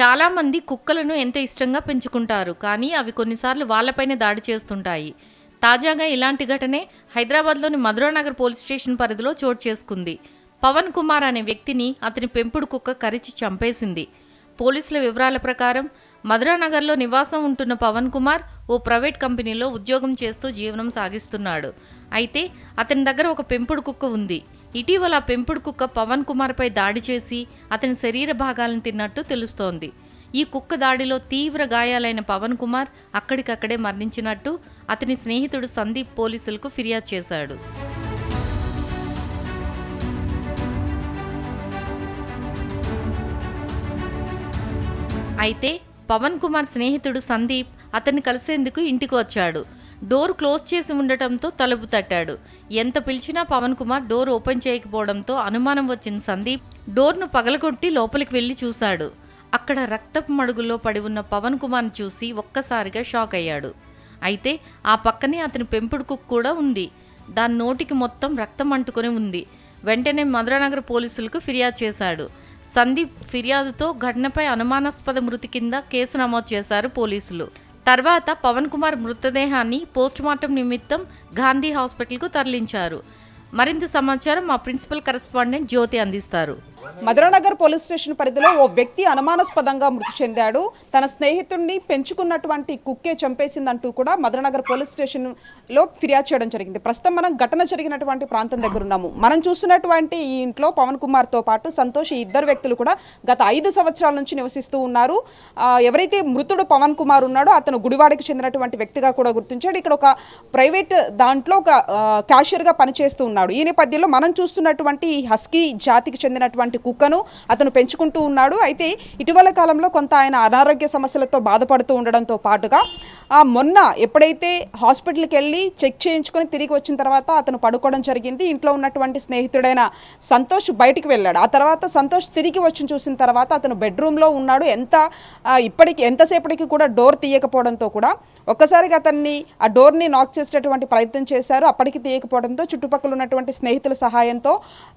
చాలామంది కుక్కలను ఎంతో ఇష్టంగా పెంచుకుంటారు కానీ అవి కొన్నిసార్లు వాళ్ళపైనే దాడి చేస్తుంటాయి. తాజాగా ఇలాంటి ఘటనే హైదరాబాద్లోని మధురానగర్ పోలీస్ స్టేషన్ పరిధిలో చోటు చేసుకుంది. పవన్ కుమార్ అనే వ్యక్తిని అతని పెంపుడు కుక్క కరిచి చంపేసింది. పోలీసుల వివరాల ప్రకారం మధురానగర్లో నివాసం ఉంటున్న పవన్ కుమార్ ఓ ప్రైవేట్ కంపెనీలో ఉద్యోగం చేస్తూ జీవనం సాగిస్తున్నాడు. అయితే అతని దగ్గర ఒక పెంపుడు కుక్క ఉంది. ఇటీవల పెంపుడు కుక్క పవన్ కుమార్పై దాడి చేసి అతని శరీర భాగాలను తిన్నట్టు తెలుస్తోంది. ఈ కుక్క దాడిలో తీవ్ర గాయాలైన పవన్ కుమార్ అక్కడికక్కడే మరణించినట్టు అతని స్నేహితుడు సందీప్ పోలీసులకు ఫిర్యాదు చేశాడు. అయితే పవన్ కుమార్ స్నేహితుడు సందీప్ అతన్ని కలిసేందుకు ఇంటికి వచ్చాడు. డోర్ క్లోజ్ చేసి ఉండటంతో తలుపు తట్టాడు. ఎంత పిలిచినా పవన్ కుమార్ డోర్ ఓపెన్ చేయకపోవడంతో అనుమానం వచ్చిన సందీప్. డోర్ను పగలగొట్టి లోపలికి వెళ్ళి చూశాడు. అక్కడ రక్తపు మడుగులో పడి ఉన్న పవన్ కుమార్ని చూసి ఒక్కసారిగా షాక్ అయ్యాడు. అయితే ఆ పక్కనే అతని పెంపుడు కుక్ కూడా ఉంది. దాని నోటికి మొత్తం రక్తం అంటుకొని ఉంది. వెంటనే మధురానగర్ పోలీసులకు ఫిర్యాదు చేశాడు. సందీప్ ఫిర్యాదుతో ఘటనపై అనుమానాస్పద మృతి కింద కేసు నమోదు చేశారు పోలీసులు. తర్వాత పవన్ కుమార్ మృతదేహాన్ని పోస్టుమార్టం నిమిత్తం గాంధీ హాస్పిటల్కు తరలించారు. మరింత సమాచారం మా ప్రిన్సిపల్ కరెస్పాండెంట్ జ్యోతి అందిస్తారు. మధురానగర్ పోలీస్ స్టేషన్ పరిధిలో ఓ వ్యక్తి అనుమానాస్పదంగా మృతి చెందాడు. తన స్నేహితుడిని పెంచుకున్నటువంటి కుక్కే చంపేసిందంటూ కూడా మధురానగర్ పోలీస్ స్టేషన్లో ఫిర్యాదు చేయడం జరిగింది. ప్రస్తుతం మనం ఘటన జరిగినటువంటి ప్రాంతం దగ్గర ఉన్నాము. మనం చూస్తున్నటువంటి ఈ ఇంట్లో పవన్ కుమార్తో పాటు సంతోష్ ఈ ఇద్దరు వ్యక్తులు కూడా గత ఐదు సంవత్సరాల నుంచి నివసిస్తూ ఉన్నారు. ఎవరైతే మృతుడు పవన్ కుమార్ ఉన్నాడో అతను గుడివాడకి చెందినటువంటి వ్యక్తిగా కూడా గుర్తించాడు. ఇక్కడ ఒక ప్రైవేట్ దాంట్లో ఒక ఆ, క్యాషియర్గా పనిచేస్తూ ఉన్నాడు. ఈ నేపథ్యంలో మనం చూస్తున్నటువంటి హస్కీ జాతికి చెందినటువంటి కుక్కను అతను పెంచుకుంటూ ఉన్నాడు. అయితే ఇటీవల కాలంలో కొంత ఆయన అనారోగ్య సమస్యలతో బాధపడుతూ ఉండడంతో పాటుగా ఆ మొన్న ఎప్పుడైతే హాస్పిటల్కి వెళ్ళి చెక్ చేయించుకొని తిరిగి వచ్చిన తర్వాత అతను పడుకోవడం జరిగింది. ఇంట్లో ఉన్నటువంటి స్నేహితుడైన సంతోష్ బయటికి వెళ్ళాడు. ఆ తర్వాత సంతోష్ తిరిగి వచ్చి చూసిన తర్వాత అతను బెడ్రూమ్లో ఉన్నాడు. ఎంత ఇప్పటికి ఎంతసేపటికి కూడా డోర్ తీయకపోవడంతో కూడా ఒక్కసారిగా అతన్ని ఆ డోర్ని నాక్ చేసేటటువంటి ప్రయత్నం చేశారు. అప్పటికి తీయకపోవడంతో చుట్టుపక్కల ఉన్నటువంటి స్నేహితుల సహాయంతో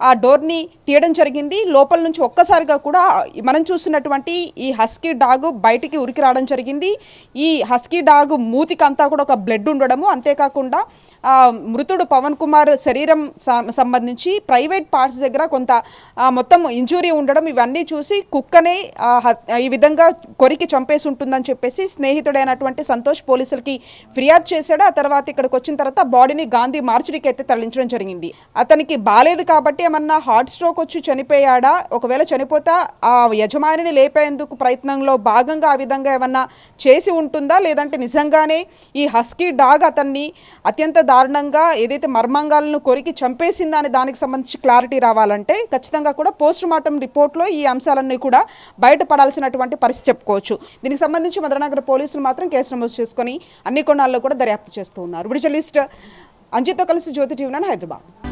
ఆ డోర్ని తీయడం జరిగింది. లోపల నుంచి ఒక్కసారిగా కూడా మనం చూస్తున్నటువంటి ఈ హస్కీ డాగ్ బయటికి ఉరికి రావడం జరిగింది. ఈ హస్కీ డాగ్ మూతికి అంతా కూడా ఒక బ్లడ్ ఉండడము. అంతేకాకుండా మృతుడు పవన్ కుమార్ శరీరం సంబంధించి ప్రైవేట్ పార్ట్స్ దగ్గర కొంత మొత్తం ఇంజురీ ఉండడం ఇవన్నీ చూసి కుక్కనే ఈ విధంగా కొరికి చంపేసి ఉంటుందని చెప్పేసి స్నేహితుడైనటువంటి సంతోష్ పోలీసులకి ఫిర్యాదు చేశాడు. ఆ తర్వాత ఇక్కడికి వచ్చిన తర్వాత బాడీని గాంధీ మార్చురీకి అయితే తరలించడం జరిగింది. అతనికి బాలేదు కాబట్టి ఏమన్నా హార్ట్ స్ట్రోక్ వచ్చి చనిపోయాడా? ఒకవేళ చనిపోతా ఆ యజమానిని లేపేందుకు ప్రయత్నంలో భాగంగా ఆ విధంగా ఏమన్నా చేసి ఉంటుందా? లేదంటే నిజంగానే ఈ హస్కీ డాగ్ అతన్ని అత్యంత దారుణంగా ఏదైతే మర్మాంగాలను కొరికి చంపేసిందా అనే దానికి సంబంధించి క్లారిటీ రావాలంటే ఖచ్చితంగా కూడా పోస్ట్ మార్టం రిపోర్ట్లో ఈ అంశాలన్నీ కూడా బయటపడాల్సినటువంటి పరిస్థితి చెప్పుకోవచ్చు. దీనికి సంబంధించి మధురనగర్ పోలీసులు మాత్రం కేసు నమోదు చేసుకొని అన్ని కోణాల్లో కూడా దర్యాప్తు చేస్తూ ఉన్నారు. విడిచ అంజిత్తో అంజితో కలిసి జ్యోతి టీవీ హైదరాబాద్.